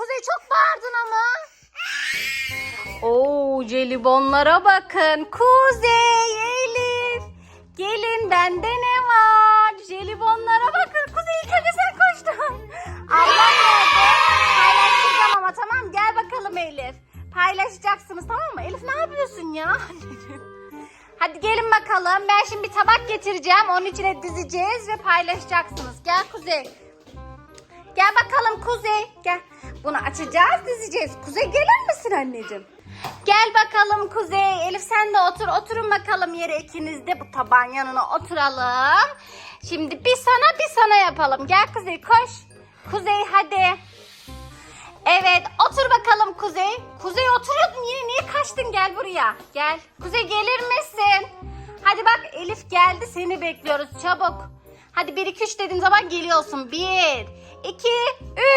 Kuzey çok bağırdın ama. Oo jelibonlara bakın. Kuzey, Elif. Gelin bende ne var? Jelibonlara bakın. Kuzey ilk önce sen koştun. Ablam? Paylaşacağım ama tamam Gel bakalım Elif. Paylaşacaksınız tamam mı? Elif ne yapıyorsun ya? Hadi gelin bakalım. Ben şimdi bir tabak getireceğim. Onun içine dizeceğiz ve paylaşacaksınız. Gel Kuzey. Gel bakalım Kuzey. Gel. Bunu açacağız, dizeceğiz. Kuzey gelir misin anneciğim? Gel bakalım Kuzey. Elif sen de otur. Oturun bakalım yere ikiniz de bu tabağın yanına oturalım. Şimdi bir sana bir sana yapalım. Gel Kuzey koş. Kuzey hadi. Evet otur bakalım Kuzey. Kuzey oturuyordun yine niye kaçtın gel buraya. Gel. Kuzey gelir misin? Hadi bak Elif geldi seni bekliyoruz çabuk. Hadi 1 2 3 dediğim zaman geliyorsun. 1 2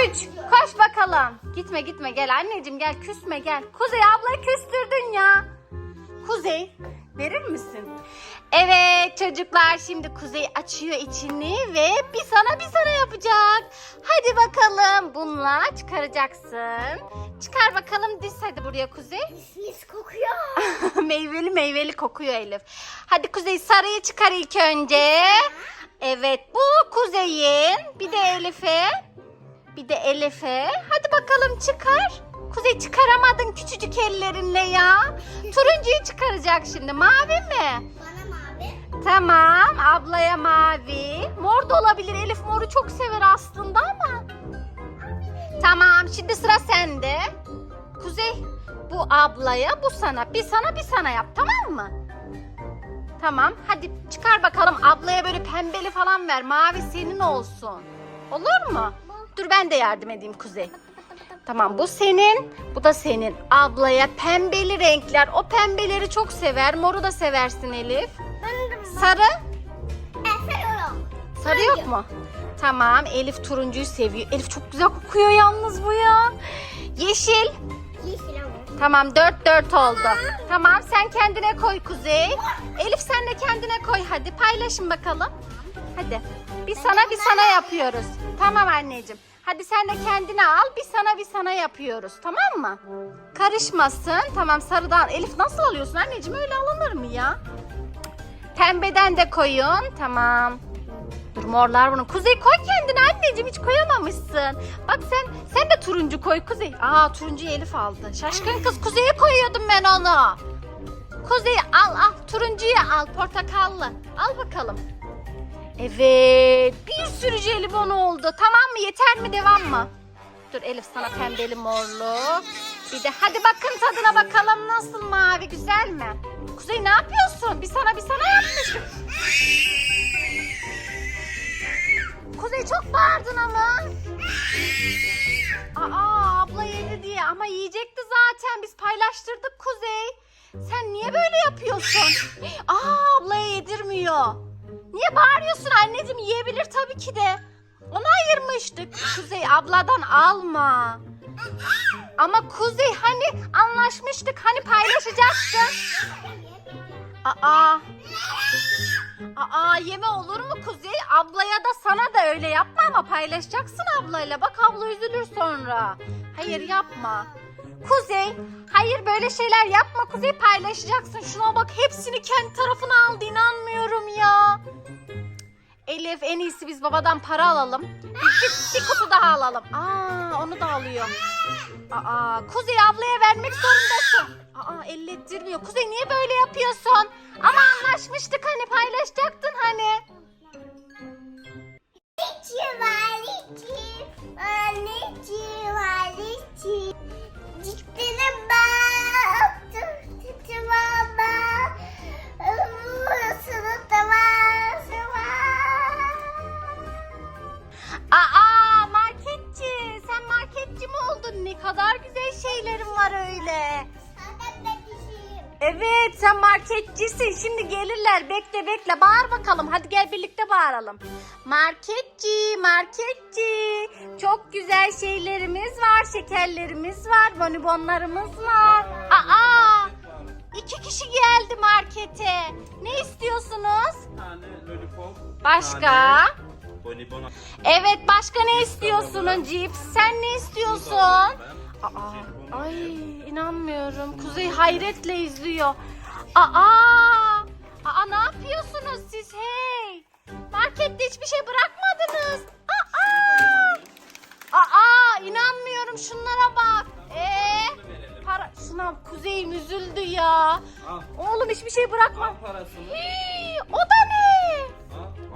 3 koş bakalım. Gitme gitme gel anneciğim gel küsme gel. Kuzey ablayı küstürdün ya. Kuzey verir misin? Evet çocuklar şimdi Kuzey açıyor içini ve bir sana bir sana yapacak. Hadi bakalım bununla çıkaracaksın. Çıkar bakalım diz hadi buraya Kuzey. Mis kokuyor. meyveli meyveli kokuyor Elif. Hadi Kuzey sarıyı çıkar ilk önce. Evet bu Kuzey'in. Bir de Elif'e. Bir de Elif'e. Hadi bakalım çıkar. Kuzey çıkaramadın küçücük ellerinle ya. Turuncuyu çıkaracak şimdi. Mavi mi? Bana mavi. Tamam. Ablaya mavi. Mor da olabilir. Elif moru çok sever aslında ama. Tamam. Şimdi sıra sende. Kuzey bu ablaya bu sana. Bir sana bir sana yap tamam mı? Tamam. Hadi çıkar bakalım. Ablaya böyle pembeli falan ver. Mavi senin olsun. Olur mu? Dur ben de yardım edeyim Kuzey. Tamam bu senin, bu da senin. Ablaya pembeli renkler. O pembeleri çok sever. Moru da seversin Elif. De Sarı? Sarı yok mu? Tamam Elif turuncuyu seviyor. Elif çok güzel kokuyor yalnız bu ya. Yeşil. Tamam dört dört oldu. Tamam sen kendine koy Kuzey. Elif sen de kendine koy hadi paylaşın bakalım. Hadi. Bir sana bir sana yapıyoruz. Tamam anneciğim. Hadi sen de kendine al bir sana bir sana yapıyoruz tamam mı? Karışmasın. Tamam sarıdan. Elif nasıl alıyorsun anneciğim öyle alınır mı ya? Pembeden de koyun. Tamam. Dur morlar bunu. Kuzey koy kendine anneciğim hiç koyamamışsın. Bak sen sen de turuncu koy Kuzey. Aa turuncuyu Elif aldı. Şaşkın kız Kuzey'e koyuyordum ben onu. Kuzey al al turuncuyu al portakallı. Al bakalım. Evet bir sürü jelibon oldu. Tamam mı yeter mi devam mı? Dur Elif sana pembeli morlu. Bir de hadi bakın tadına bakalım nasıl mavi güzel mi? Kuzey ne yapıyorsun? Bir sana bir sana yapmışım. Kuzey çok bağırdın ama. Aa abla yedi diye ama yiyecekti zaten biz paylaştırdık Kuzey. Sen niye böyle yapıyorsun? Aa ablaya yedirmiyor. Niye bağırıyorsun anneciğim yiyebilir tabii ki de. Ona ayırmıştık. Kuzey abladan alma. Ama Kuzey hani anlaşmıştık hani paylaşacaktın. Aa. Aa yeme olur mu Kuzey? Ablaya da sana da öyle yapma ama paylaşacaksın ablayla. Bak abla üzülür sonra. Hayır yapma. Kuzey, hayır böyle şeyler yapma Kuzey paylaşacaksın. Şuna bak hepsini kendi tarafına aldı inanmıyorum ya. Elif en iyisi biz babadan para alalım. Biz bir, bir kutu daha alalım. Aa onu da alıyor. Aa Kuzey ablaya vermek zorundasın. Aa ellettirmiyor. Kuzey niye böyle yapıyorsun? Ama anlaşmıştık hani paylaşacaktın hani. Liçi var liçi. Evet sen marketçisin. Şimdi gelirler. Bekle bekle. Bağır bakalım. Hadi gel birlikte bağıralım. Marketçi, marketçi. Çok güzel şeylerimiz var. Şekerlerimiz var. Bonibonlarımız var. Aa! İki kişi geldi markete. Ne istiyorsunuz? Başka? Evet başka ne istiyorsun cips? Sen ne istiyorsun? Aa, ay inanmıyorum. Kuzey hayretle izliyor. Aa, aa ne yapıyorsunuz siz hey? Markette hiçbir şey bırakmadınız. Aa, aa inanmıyorum şunlara bak. Ee, para şuna Kuzey'im üzüldü ya. Al, Oğlum hiçbir şey bırakma. al parasını. Hii, o da ne?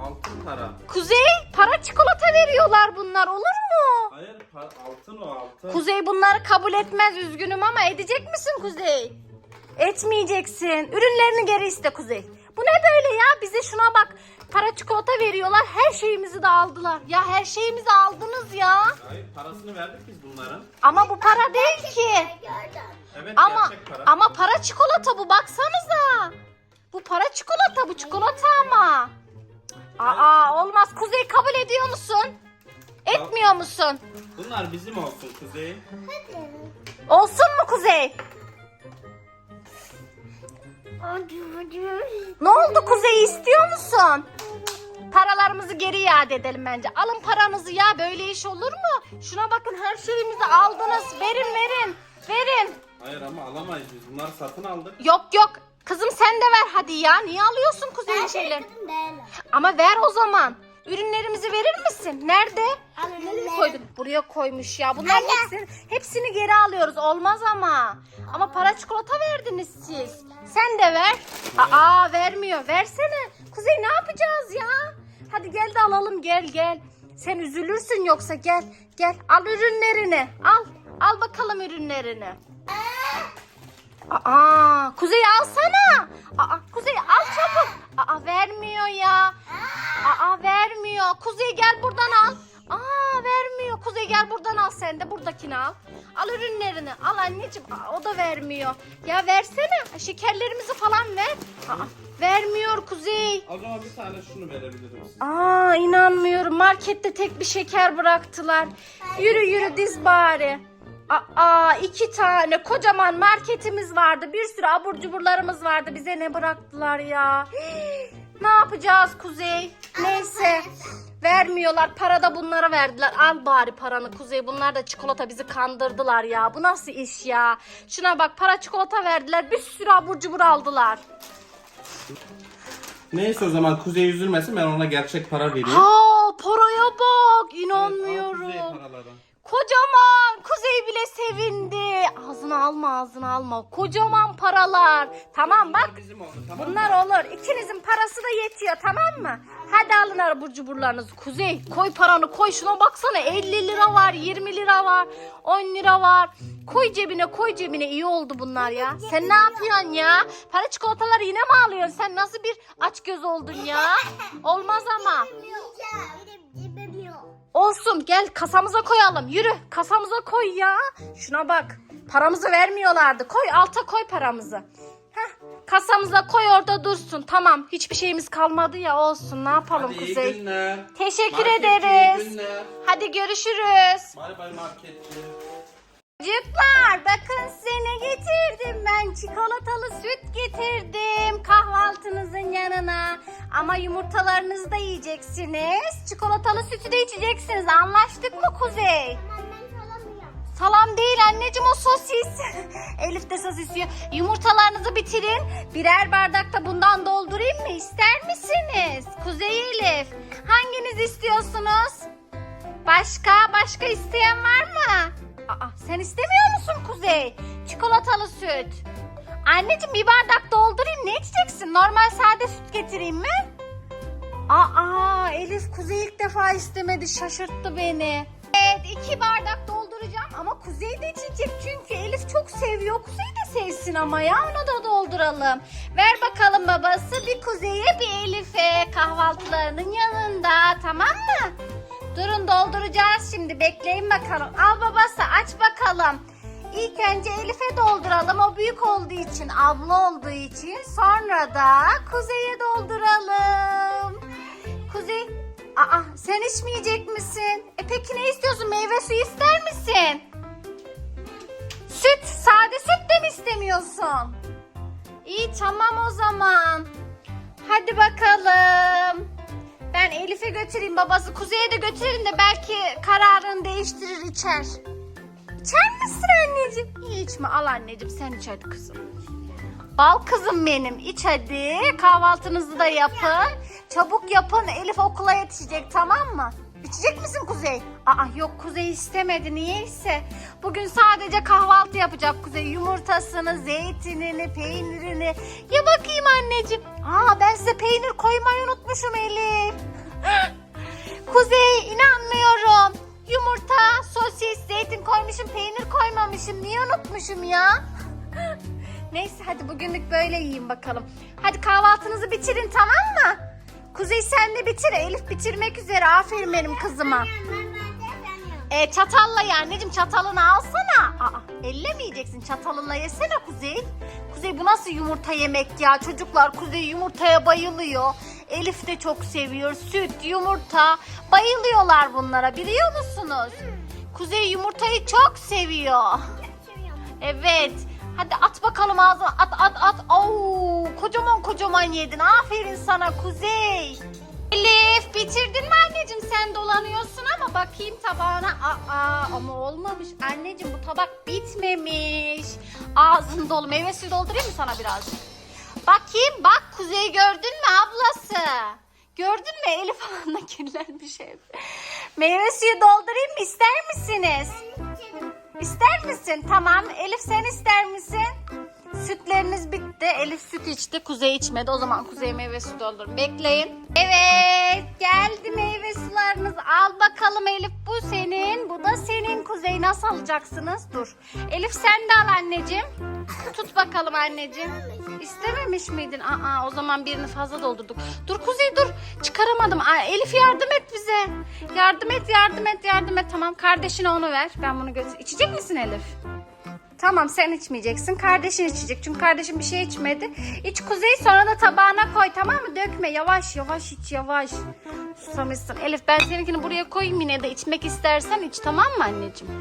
Al, altın para. Kuzey para çikolata veriyorlar bunlar olur mu? Hayır, pa- altın o altın. Kuzey bunları kabul etmez üzgünüm ama edecek misin Kuzey? Etmeyeceksin. Ürünlerini geri iste Kuzey. Bu ne böyle ya? Bize şuna bak. Para çikolata veriyorlar. Her şeyimizi de aldılar. Ya her şeyimizi aldınız ya. Hayır, parasını verdik biz bunların. Ama bu para değil ki. Gördüm. Evet, Ama gerçek para. ama para çikolata bu baksanıza. Bu para çikolata bu çikolata ama. Aa olmaz. Kuzey kabul ediyor musun? Etmiyor musun? Bunlar bizim olsun Kuzey. Hadi. Olsun mu Kuzey? Hadi hadi. Ne oldu Kuzey istiyor musun? Paralarımızı geri iade edelim bence. Alın paranızı ya böyle iş olur mu? Şuna bakın her şeyimizi aldınız. Verin verin. Verin. Hayır ama alamayız biz. Bunları satın aldık. Yok yok. Kızım sen de ver hadi ya. Niye alıyorsun Kuzey'in böyle. Ama ver o zaman. Ürünlerimizi verir misin? Nerede? Nereye koydun? Buraya koymuş ya. Bunların Anne. hepsini, hepsini geri alıyoruz. Olmaz ama. Ama para çikolata verdiniz siz. Sen de ver. Aa vermiyor. Versene. Kuzey ne yapacağız ya? Hadi gel de alalım gel gel. Sen üzülürsün yoksa gel. Gel al ürünlerini. Al. Al bakalım ürünlerini. Aa, Kuzey alsana. Aa, Kuzey al çabuk. Aa, vermiyor ya. Aa, vermiyor. Kuzey gel buradan al. Aa, vermiyor. Kuzey gel buradan al sen de buradakini al. Al ürünlerini. Al anneciğim. Aa, o da vermiyor. Ya versene. Şekerlerimizi falan ver. Aa, vermiyor Kuzey. O zaman bir tane şunu verebilirim size. Aa inanmıyorum. Markette tek bir şeker bıraktılar. Yürü yürü diz bari. Aa iki tane kocaman marketimiz vardı. Bir sürü abur cuburlarımız vardı. Bize ne bıraktılar ya? Ne yapacağız Kuzey? Neyse. Vermiyorlar. Para da bunlara verdiler. Al bari paranı Kuzey. Bunlar da çikolata bizi kandırdılar ya. Bu nasıl iş ya? Şuna bak para çikolata verdiler. Bir sürü abur cubur aldılar. Neyse o zaman Kuzey üzülmesin ben ona gerçek para vereyim. Ha paraya bak. Al Kuzey İnanmıyorum. paraları. Kocaman Kuzey bile sevindi. Ağzına alma ağzına alma. Kocaman paralar. Tamam bak. Bunlar bizim oldu tamam mı? Bunlar olur. İkinizin parası da yetiyor tamam mı? Hadi alın abur cuburlarınızı. Kuzey koy paranı koy. Şuna baksana 50 lira var 20 lira var 10 lira var. Koy cebine koy cebine iyi oldu bunlar ya. Sen ne yapıyorsun ya? Para çikolataları yine mi alıyorsun? Sen nasıl bir aç göz oldun ya? Olmaz ama. Yiyeceğim. Olsun gel kasamıza koyalım. Yürü kasamıza koy ya. Şuna bak. Paramızı vermiyorlardı. Koy alta koy paramızı. Heh, kasamıza koy orada dursun. Tamam hiçbir şeyimiz kalmadı ya olsun. Ne yapalım Hadi iyi Kuzey? günler. Teşekkür Marketçi, ederiz. iyi günler. Hadi görüşürüz. Bay bay marketçi. Çocuklar bakın size ne getirdim ben. Çikolatalı süt getirdim kahvaltınızın yanına. Ama yumurtalarınızı da yiyeceksiniz. Çikolatalı sütü de içeceksiniz. Anlaştık mı Kuzey? Salam değil anneciğim o sosis. Elif de sosis yiyor. Yumurtalarınızı bitirin. Birer bardak da bundan doldurayım mı? İster misiniz? Kuzey Elif. Hanginiz istiyorsunuz? Başka? Başka isteyen var mı? Aa, sen istemiyor musun Kuzey? Çikolatalı süt. Anneciğim bir bardak doldurayım. Ne içeceksin? Normal sade süt getireyim mi? Aa Elif Kuzey ilk defa istemedi. Şaşırttı beni. Evet iki bardak dolduracağım ama Kuzey de içecek çünkü Elif çok seviyor. Kuzey de sevsin ama ya onu da dolduralım. Ver bakalım babası bir Kuzey'e bir Elif'e kahvaltılarının yanında tamam mı? Durun dolduracağız şimdi bekleyin bakalım. Al babası aç bakalım. İlk önce Elif'e dolduralım o büyük olduğu için abla olduğu için sonra da Kuzey'e dolduralım. Kuzey Aa sen içmeyecek misin? E peki ne istiyorsun? Meyve suyu ister misin? Süt, sade süt de mi istemiyorsun? İyi tamam o zaman. Hadi bakalım. Ben Elif'e götüreyim babası Kuzey'e de götürelim de belki kararını değiştirir içer. İçer misin anneciğim? İyi içme al anneciğim sen iç hadi kızım. Bal kızım benim iç hadi kahvaltınızı da yapın. Çabuk yapın Elif okula yetişecek tamam mı? İçecek misin Kuzey? Aa yok Kuzey istemedi niyeyse. Bugün sadece kahvaltı yapacak Kuzey. Yumurtasını, zeytinini, peynirini. Ya bakayım anneciğim. Aa ben size peynir koymayı unutmuşum Elif. Kuzey inanmıyorum. Yumurta, sosis, zeytin koymuşum, peynir koymamışım. Niye unutmuşum ya? Neyse hadi bugünlük böyle yiyin bakalım. Hadi kahvaltınızı bitirin tamam mı? Kuzey sen de bitir. Elif bitirmek üzere. Aferin benim kızıma. E, çatalla ya anneciğim çatalını alsana. Aa, elle mi yiyeceksin? Çatalınla yesene Kuzey. Kuzey bu nasıl yumurta yemek ya? Çocuklar Kuzey yumurtaya bayılıyor. Elif de çok seviyor. Süt, yumurta. Bayılıyorlar bunlara biliyor musunuz? Kuzey yumurtayı çok seviyor. Evet. Hadi at bakalım ağzına. At at at. Oo, kocaman kocaman yedin. Aferin sana Kuzey. Elif bitirdin mi anneciğim? Sen dolanıyorsun ama bakayım tabağına. Aa ama olmamış. Anneciğim bu tabak bitmemiş. Ağzın dolu. Meyve suyu doldurayım mı sana biraz? Bakayım bak Kuzey gördün mü ablası? Gördün mü Elif falan kirlenmiş ev. Meyve suyu doldurayım mı ister misiniz? İster misin? Tamam. Elif sen ister misin? Sütleriniz bitti. Elif süt içti. Kuzey içmedi. O zaman Kuzey meyve suyu doldurun. Bekleyin. Evet. Geldi meyve sularınız. Al bakalım Elif. Bu senin. Bu da senin. Kuzey nasıl alacaksınız? Dur. Elif sen de al anneciğim. Tut bakalım anneciğim. İstememiş miydin? Aa o zaman birini fazla doldurduk. Dur Kuzey dur. Çıkaramadım. Aa, Elif yardım et bize. Yardım et yardım et yardım et. Tamam kardeşine onu ver. Ben bunu götür. İçecek misin Elif? Tamam sen içmeyeceksin. Kardeşin içecek. Çünkü kardeşin bir şey içmedi. İç Kuzey sonra da tabağına koy tamam mı? Dökme. Yavaş yavaş iç yavaş. Susamışsın. Elif ben seninkini buraya koyayım yine de içmek istersen iç tamam mı anneciğim?